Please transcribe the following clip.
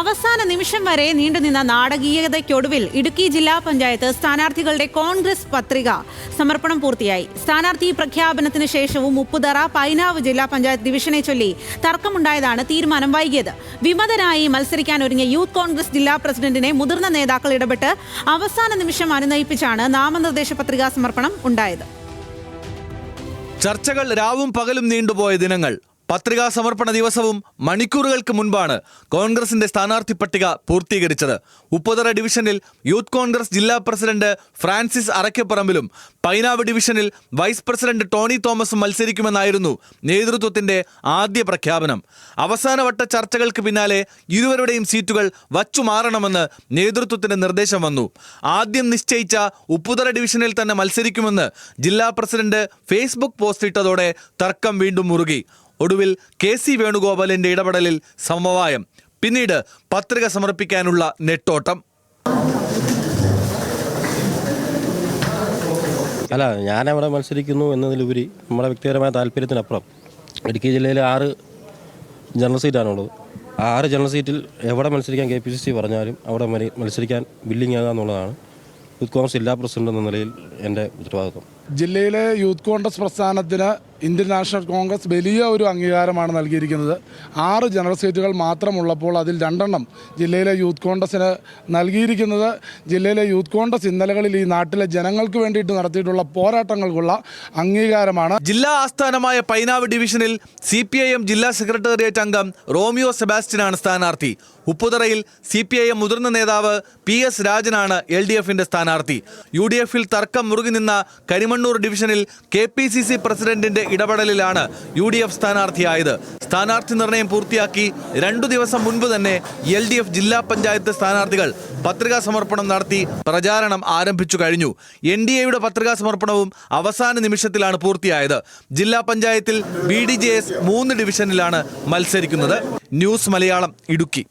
അവസാന നിമിഷം വരെ നീണ്ടുനിന്ന നാടകീയതയ്ക്കൊടുവിൽ ഇടുക്കി ജില്ലാ പഞ്ചായത്ത് സ്ഥാനാർത്ഥികളുടെ കോൺഗ്രസ് പത്രിക സമർപ്പണം പൂർത്തിയായി. സ്ഥാനാർത്ഥി പ്രഖ്യാപനത്തിന് ശേഷവും ഉപ്പുതറ പൈനാവ് ജില്ലാ പഞ്ചായത്ത് ഡിവിഷനെ ചൊല്ലി തർക്കമുണ്ടായതാണ് തീരുമാനം വൈകിയത്. വിമതനായി മത്സരിക്കാൻ ഒരുങ്ങിയ യൂത്ത് കോൺഗ്രസ് ജില്ലാ പ്രസിഡന്റിനെ മുതിർന്ന നേതാക്കൾ ഇടപെട്ട് അവസാന നിമിഷം അനുനയിപ്പിച്ചാണ് നാമനിർദ്ദേശ പത്രികാ സമർപ്പണം ഉണ്ടായത്. ചർച്ചകൾ രാവും പകലും നീണ്ടുപോയ ദിനങ്ങൾ. പത്രികാ സമർപ്പണ ദിവസവും മണിക്കൂറുകൾക്ക് മുൻപാണ് കോൺഗ്രസിന്റെ സ്ഥാനാർത്ഥി പട്ടിക പൂർത്തീകരിച്ചത്. ഉപ്പുതറ ഡിവിഷനിൽ യൂത്ത് കോൺഗ്രസ് ജില്ലാ പ്രസിഡന്റ് ഫ്രാൻസിസ് അറക്കപ്പറമ്പിലും പൈനാവ് ഡിവിഷനിൽ വൈസ് പ്രസിഡന്റ് ടോണി തോമസും മത്സരിക്കുമെന്നായിരുന്നു നേതൃത്വത്തിന്റെ ആദ്യ പ്രഖ്യാപനം. അവസാനവട്ട ചർച്ചകൾക്ക് പിന്നാലെ ഇരുവരുടെയും സീറ്റുകൾ വച്ചുമാറണമെന്ന് നേതൃത്വത്തിന്റെ നിർദ്ദേശം വന്നു. ആദ്യം നിശ്ചയിച്ച ഉപ്പുതറ ഡിവിഷനിൽ തന്നെ മത്സരിക്കുമെന്ന് ജില്ലാ പ്രസിഡന്റ് ഫേസ്ബുക്ക് പോസ്റ്റ് ഇട്ടതോടെ തർക്കം വീണ്ടും മുറുകി. ഒടുവിൽ കെ സി വേണുഗോപാലിന്റെ ഇടപെടലിൽ സമവായം. പിന്നീട് പത്രിക സമർപ്പിക്കാനുള്ള നെട്ടോട്ടം. അല്ല ഞാനവിടെ മത്സരിക്കുന്നു എന്നതിലുപരി നമ്മുടെ വ്യക്തിപരമായ താല്പര്യത്തിനപ്പുറം ഇടുക്കി ജില്ലയിൽ ആറ് ജനറൽ സീറ്റാണുള്ളത്. ആ ആറ് ജനറൽ സീറ്റിൽ എവിടെ മത്സരിക്കാൻ കെ പി സി സി പറഞ്ഞാലും അവിടെ മത്സരിക്കാൻ ബില്ലിംഗ് ആകുക എന്നുള്ളതാണ് യൂത്ത് കോൺഗ്രസ് ജില്ലാ പ്രസിഡന്റ് എന്ന നിലയിൽ എന്റെ ഉത്തരവാദിത്വം. ജില്ലയിലെ യൂത്ത് കോൺഗ്രസ് പ്രസ്ഥാനത്തിന് ഇന്ത്യൻ നാഷണൽ കോൺഗ്രസ് വലിയ ഒരു അംഗീകാരമാണ് നൽകിയിരിക്കുന്നത്. ആറ് ജനറൽ സീറ്റുകൾ മാത്രമുള്ളപ്പോൾ അതിൽ രണ്ടെണ്ണം ജില്ലയിലെ യൂത്ത് കോൺഗ്രസ്സിന് നൽകിയിരിക്കുന്നത്. ജില്ലയിലെ യൂത്ത് കോൺഗ്രസ് ഇന്നലകളിൽ ഈ നാട്ടിലെ ജനങ്ങൾക്ക് വേണ്ടിയിട്ട് നടത്തിയിട്ടുള്ള പോരാട്ടങ്ങൾക്കുള്ള അംഗീകാരമാണ്. ജില്ലാ ആസ്ഥാനമായ പൈനാവ് ഡിവിഷനിൽ സി ജില്ലാ സെക്രട്ടേറിയറ്റ് അംഗം റോമിയോ സെബാസ്റ്റ്യനാണ് സ്ഥാനാർത്ഥി. ഉപ്പുതറയിൽ സി പി ഐ എം മുതിർന്ന നേതാവ് പി എസ് രാജനാണ് എൽ ഡി എഫിന്റെ സ്ഥാനാർത്ഥി. യു ഡി എഫിൽ തർക്കം മുറുകി നിന്ന കരിമണ്ണൂർ ഡിവിഷനിൽ കെ പി സി സി പ്രസിഡന്റിന്റെ ഇടപെടലിലാണ് യു ഡി എഫ് സ്ഥാനാർത്ഥിയായത്. സ്ഥാനാർത്ഥി നിർണയം പൂർത്തിയാക്കി രണ്ടു ദിവസം മുൻപ് തന്നെ എൽ ഡി എഫ് ജില്ലാ പഞ്ചായത്ത് സ്ഥാനാർത്ഥികൾ പത്രികാ സമർപ്പണം നടത്തി പ്രചാരണം ആരംഭിച്ചു കഴിഞ്ഞു. എൻ ഡി എയുടെ പത്രികാ സമർപ്പണവും അവസാന നിമിഷത്തിലാണ് പൂർത്തിയായത്. ജില്ലാ പഞ്ചായത്തിൽ ബി ഡി ജെ എസ് മൂന്ന് ഡിവിഷനിലാണ് മത്സരിക്കുന്നത്. ന്യൂസ് മലയാളം ഇടുക്കി.